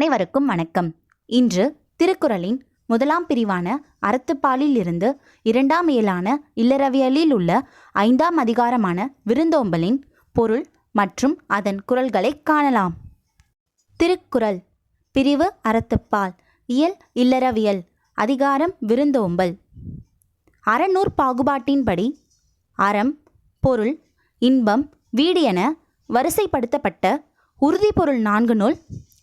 அனைவருக்கும் வணக்கம். இன்று திருக்குறளின் முதலாம் பிரிவான அறத்துப்பாலில் இருந்து இரண்டாம் இயலான இல்லறவியலில் உள்ள ஐந்தாம் அதிகாரமான விருந்தோம்பலின் பொருள் மற்றும் அதன் குரல்களை காணலாம். திருக்குறள். பிரிவு அறத்துப்பால். இயல் இல்லறவியல். அதிகாரம் விருந்தோம்பல். அறநூற் பாகுபாட்டின்படி அறம் பொருள் இன்பம் வீடு என வரிசைப்படுத்தப்பட்ட உறுதிப்பொருள் நான்கு நூல்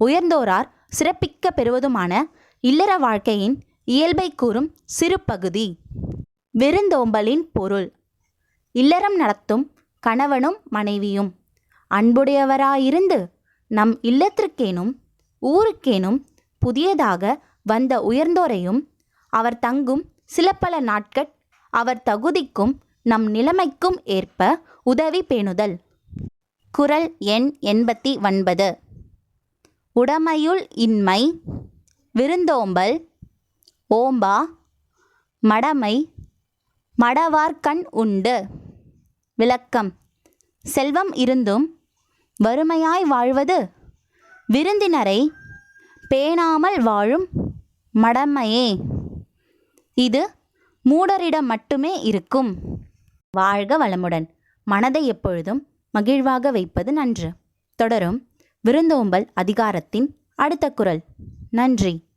உயர்ந்தோரார் சிறப்பிக்க பெறுவதுமான இல்லற வாழ்க்கையின் இயல்பை கூறும் சிறு பகுதி. விருந்தோம்பலின் பொருள். இல்லறம் நடத்தும் கணவனும் மனைவியும். அன்புடையவராயிருந்து நம் இல்லத்திற்கேனும் ஊருக்கேனும் புதியதாக வந்த உயர்ந்தோரையும் அவர் தங்கும் சில பல நாட்கள் அவர் தகுதிக்கும் நம் நிலைமைக்கும் ஏற்ப உதவி பேணுதல். குரல் எண் எண்பத்தி ஒன்பது. உடமையுள் இன்மை விருந்தோம்பல் ஓம்பா மடமை மடவார்கண் உண்டு. விளக்கம். செல்வம் இருந்தும் வறுமையாய் வாழ்வது விருந்தினரை பேணாமல் வாழும் மடமையே. இது மூடரிடம் மட்டுமே இருக்கும். வாழ்க வளமுடன். மனதை எப்பொழுதும் மகிழ்வாக வைப்பது நன்று. தொடரும் விருந்தோம்பல் அதிகாரத்தின் அடுத்த குரல். நன்றி.